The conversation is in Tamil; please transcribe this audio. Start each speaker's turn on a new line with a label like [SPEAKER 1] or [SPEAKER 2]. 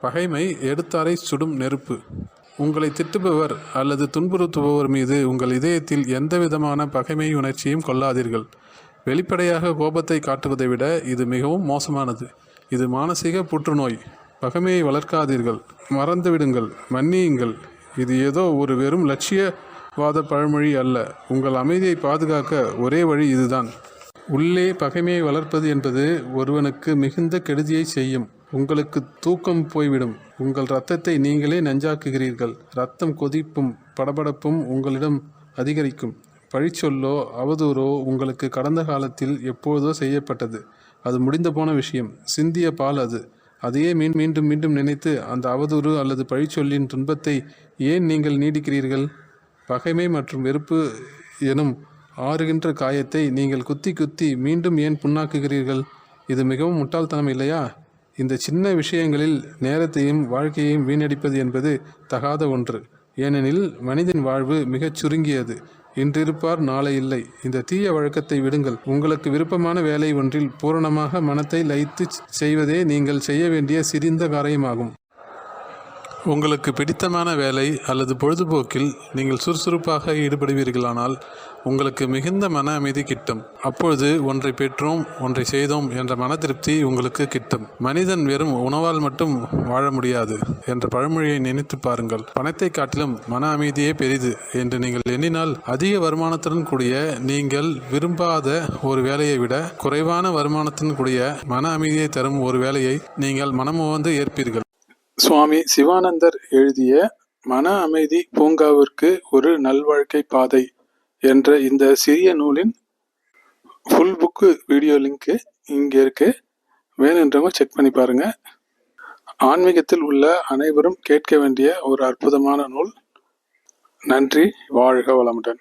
[SPEAKER 1] பகைமை எடுத்தாரை சுடும் நெருப்பு. உங்களை திட்டுபவர் அல்லது துன்புறுத்துபவர் மீது உங்கள் இதயத்தில் எந்தவிதமான பகைமை உணர்ச்சியும் கொள்ளாதீர்கள். வெளிப்படையாக கோபத்தை காட்டுவதை விட இது மிகவும் மோசமானது. இது மானசீக புற்றுநோய். பகைமையை வளர்க்காதீர்கள். மறந்துவிடுங்கள். மன்னியுங்கள். இது ஏதோ ஒரு வெறும் லட்சியவாத பழமொழி அல்ல. உங்கள் அமைதியை பாதுகாக்க ஒரே வழி இதுதான். உள்ளே பகைமையை வளர்ப்பது என்பது ஒருவனுக்கு மிகுந்த கெடுதியை செய்யும். உங்களுக்கு தூக்கம் போய்விடும். உங்கள் ரத்தத்தை நீங்களே நஞ்சாக்குகிறீர்கள். ரத்தம் கொதிப்பும் படபடப்பும் உங்களிடம் அதிகரிக்கும். பழிச்சொல்லோ அவதூறோ உங்களுக்கு கடந்த காலத்தில் எப்போதோ செய்யப்பட்டது. அது முடிந்த போன விஷயம். சிந்திய பால் அது. அதையே மீன் மீண்டும் மீண்டும் நினைத்து அந்த அவதூறு அல்லது பழிச்சொல்லின் துன்பத்தை ஏன் நீங்கள் நீடிக்கிறீர்கள்? பகைமை மற்றும் வெறுப்பு எனும் ஆறுகின்ற காயத்தை நீங்கள் குத்தி குத்தி மீண்டும் ஏன் புண்ணாக்குகிறீர்கள்? இது மிகவும் முட்டாள்தனம் இல்லையா இந்த சின்ன விஷயங்களில் நேரத்தையும் வாழ்க்கையையும் வீணடிப்பது என்பது தகாத ஒன்று. ஏனெனில் மனிதன் வாழ்வு மிகச் சுருங்கியது. இன்றிருப்பார் நாளை இல்லை. இந்த தீய வழக்கத்தை விடுங்கள். உங்களுக்கு விருப்பமான வேலை ஒன்றில் பூரணமாக மனத்தை லயித்து செய்வதே நீங்கள் செய்ய வேண்டிய சிறிந்த காரியமாகும். உங்களுக்கு பிடித்தமான வேலை அல்லது பொழுதுபோக்கில் நீங்கள் சுறுசுறுப்பாக ஈடுபடுவீர்களானால் உங்களுக்கு மிகுந்த மன அமைதி கிட்டும். அப்பொழுது ஒன்றை பெற்றோம் ஒன்றை செய்தோம் என்ற மன திருப்தி உங்களுக்கு கிட்டும். மனிதன் வெறும் உணவால் மட்டும் வாழ முடியாது என்ற பழமொழியை நினைத்து பாருங்கள். பணத்தை காட்டிலும் மன அமைதியே பெரிது என்று நீங்கள் எண்ணினால் அதிக வருமானத்துடன் கூடிய நீங்கள் விரும்பாத ஒரு வேலையை விட குறைவான வருமானத்துடன் கூடிய மன அமைதியை தரும் ஒரு வேலையை நீங்கள் மனமுவந்து ஏற்பீர்கள். சுவாமி சிவானந்தர் எழுதிய மன அமைதி பூங்காவிற்கு ஒரு நல்வாழ்க்கை பாதை என்ற இந்த சிறிய நூலின் ஃபுல் புக்கு வீடியோ லிங்க்கு இங்கே இருக்கு. வேணுன்றவங்க செக் பண்ணி பாருங்க. ஆன்மீகத்தில் உள்ள அனைவரும் கேட்க வேண்டிய ஒரு அற்புதமான நூல். நன்றி. வாழ்க வளமுடன்.